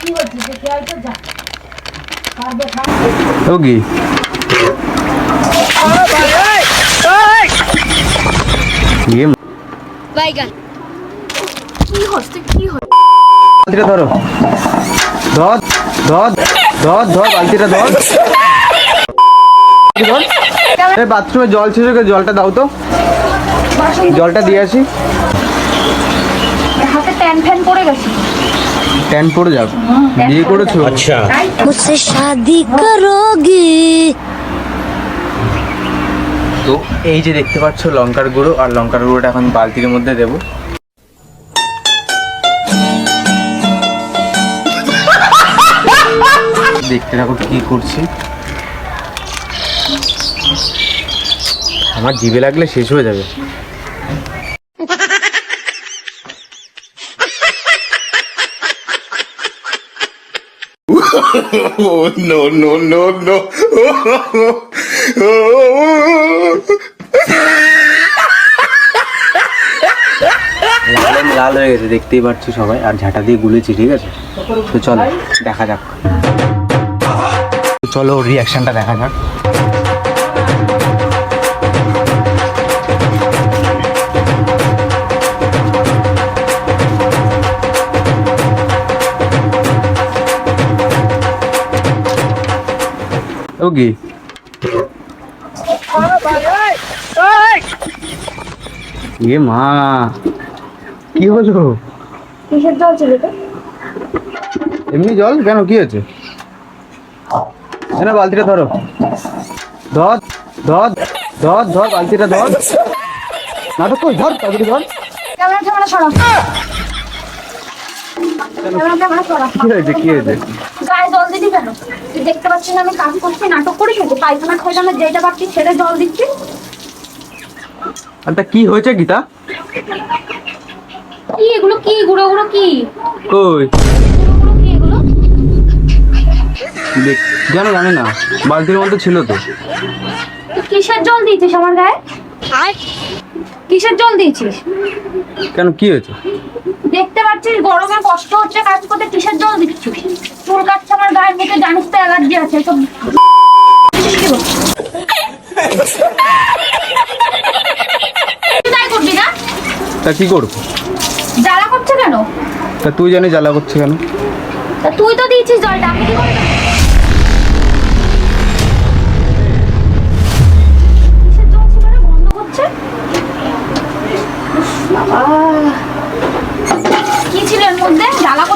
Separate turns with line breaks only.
কে
হচ্ছে কি হচ্ছে?
বালতিটা ধরো। ধর ধর ধর ধর বালতিটা ধর। ধর? বাথরুমে জল ছিল জলটা দাও তো। জলটা দিয়ে আসি।
হাতে ট্যান ফ্যান পড়ে গেছে।
ট্যান পড়ে যাবে বিয়ে করেছ?
আচ্ছা।
মুঝসে শাদি করোগে
তো এই যে দেখতে পাচ্ছ লঙ্কার গুঁড়ো আর লঙ্কার গুঁড়োটা এখন বালতির মধ্যে দেবো। দেখতে দেখো কি করছি। আমার জিভে লাগলে শেষ হয়ে যাবে।
Oh no no no no.
লাল লাল হয়ে গেছে, দেখতেই পাচ্ছ সবাই। আর ঝাঁটা দিয়ে গুলেছি, ঠিক আছে? তো চলো, দেখা যাক। চলো রিয়াকশনটা দেখা যাক। ওকে ইয়ে মা কি হলো?
কিসের জল ছিল
এমনি জল? কেন কি হয়েছে? না বালতিটা ধরো। ধর ধর ধর ধর বালতিটা ধর। নাটক কই ধর তাড়াতাড়ি ধর।
ক্যামেরা ক্যামেরা সরা ক্যামেরা ক্যামেরা সরা
কি হয়েছে কি হয়েছে?
দিবি কেন তুই দেখতে পাচ্ছিস না আমি কাজ করছি নাটক করিস তো পায়খানা খোঁজানো যেটা পাচ্ছি সেটা জল দিচ্ছি।
আর কি হয়েছে গীতা?
কি এগুলো কি? গুঁড়ো গুঁড়ো কি?
কই?
কি এগুলো?
দেখ জানো জানি না। বালতির মধ্যে ছিল তো।
তুই কিসের জল দিয়েছিস আমার গায়ে? কিসের জল দিয়েছিস?
কেন কি হয়েছে?
দেখতে গরমে কষ্ট হচ্ছে কাজ করতে কিসের জল দিচ্ছিস চুল কাটছে আমার গায়ের মধ্যে জানিস তো অ্যালার্জি আছে সব তাই করবি না
তা কি করব
জ্বালা করছে কেন
তা তুই জানি জ্বালা করছে কেন
তা তুই তো দিয়েছিস জলটা আমি কি করে দেবো? কিসের জল ছিল রে? গন্ধ করছে? উফ, বাবা। কি ছিল এর মধ্যে জ্বালা করছে